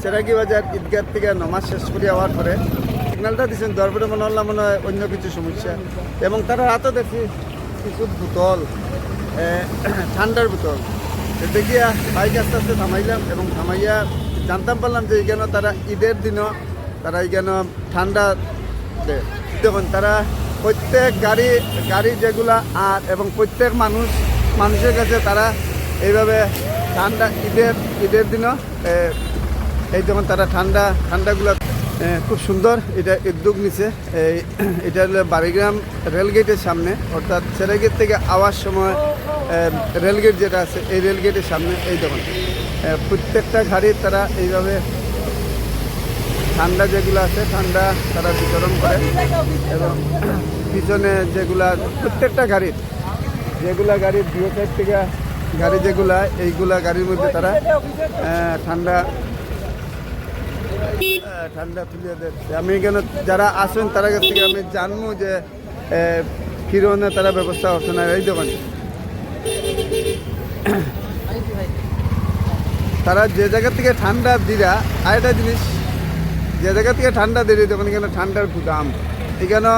সেরাকি বাজার ঈদগার থেকে নমাজ শেষ করে যাওয়ার পরে সিগন্যালটা দিচ্ছেন দরবারে মনে হল্লা মনে হয় অন্য কিছু সমস্যা এবং তারা হাতও দেখি কিছু বোতল ঠান্ডার বোতল দেখিয়া বাইক আস্তে আস্তে থামাইলাম এবং থামাইয়া জানতাম পারলাম যে এখানে তারা ঈদের দিনও তারা এখানে ঠান্ডা। দেখুন, তারা প্রত্যেক গাড়ি গাড়ি যেগুলা আর এবং প্রত্যেক মানুষ, মানুষের কাছে তারা এইভাবে ঠান্ডা ঈদের ঈদের দিনও এই যখন তারা ঠান্ডা, ঠান্ডাগুলো খুব সুন্দর। এটা উদ্যোগ নিছে। এই, এটা হলো বাড়িগ্রাম রেলগেটের সামনে। অর্থাৎ সেরাগেট থেকে আওয়ার সময় রেলগেট যেটা আছে, এই রেলগেটের সামনে এই দোকান প্রত্যেকটা গাড়ির তারা এইভাবে ঠান্ডা যেগুলো আছে, ঠান্ডা তারা বিতরণ করে। এবং পিছনে যেগুলা, প্রত্যেকটা গাড়ির যেগুলা গাড়ির দুই থেকে গাড়ি যেগুলা, এইগুলা গাড়ির মধ্যে তারা ঠান্ডা ঠান্ডা তুলিয়ে আমি এখানে যারা আসেন, তারা কাছ থেকে আমি জানব যে কি ধরনের তারা ব্যবস্থা হচ্ছে না এই দোকানে তারা যে জায়গা থেকে ঠান্ডা দিরা আরেকটা জিনিস, যে জায়গা থেকে ঠান্ডা দিলি তখন এখানে ঠান্ডার দাম এখানে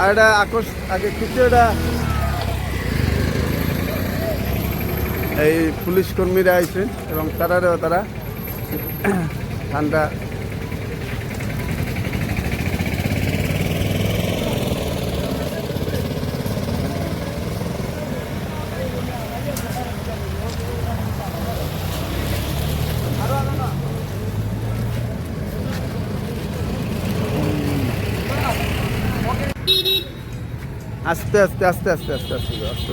আর একটা আকর্ষ আগে কিছু একটা এই পুলিশ কর্মীরা আইছেন, এবং তারারও তারা ঠান্ডা আস্তে আস্তে আস্তে আস্তে আস্তে আস্তে আস্তে আস্তে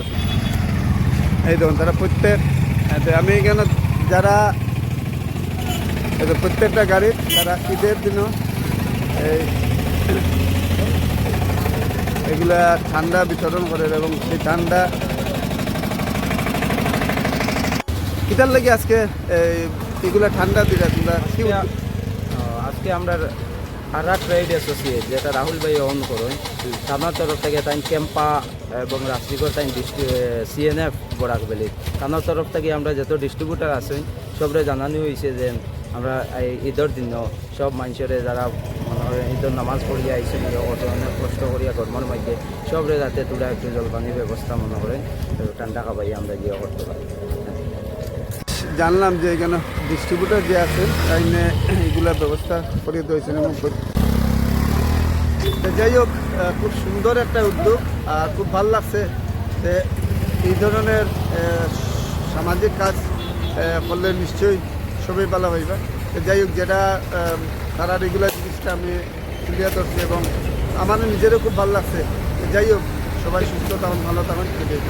এই দেখুন তারা প্রত্যেক আমি এখানে যারা প্রত্যেকটা গাড়ির তারা ঈদের দিনও এই এগুলা ঠান্ডা বিতরণ করে এবং সেই ঠান্ডা কিতার লাগে আজকে এই এগুলা ঠান্ডা দিলা তোমরা আজকে আমরা আরা ট্রেড অ্যাসোসিয়েট যেটা রাহুল ভাই অন করুন। তার তরফ থেকে তাই ক্যাম্পা এবং রাষ্ট্রীয় তাই সিএনএফ বরাক বেলি তার তরফ থেকে আমরা যত ডিস্ট্রিবিউটার আছেন, সবরে জানানো হয়েছে যে আমরা এই ঈদের দিন সব মানুষের যারা ঈদের নামাজ পড়িয়া আইসেন অত অনেক কষ্ট করিয়া গরমের মধ্যে, সবরে যাতে তোরা একটু জলপানির ব্যবস্থা মনে করেন ঠান্ডা খাবাই আমরা গিয়ে করতে পারি জানলাম যে এখানে ডিস্ট্রিবিউটার যে আছে, তাই নিয়ে ব্যবস্থা করে দিয়েছেন এবং যাই হোক খুব সুন্দর একটা উদ্যোগ, আর খুব ভালো লাগছে যে এই ধরনের সামাজিক কাজ করলে নিশ্চয়ই সবই ভালো হইবে যাই হোক, যেটা তারা রেগুলার জিনিসটা আমি তুলিয়া ধরছি এবং আমার নিজেরও খুব ভালো লাগছে যাই হোক, সবাই সুস্থ থাকুন, ভালো থাকুন এটাই।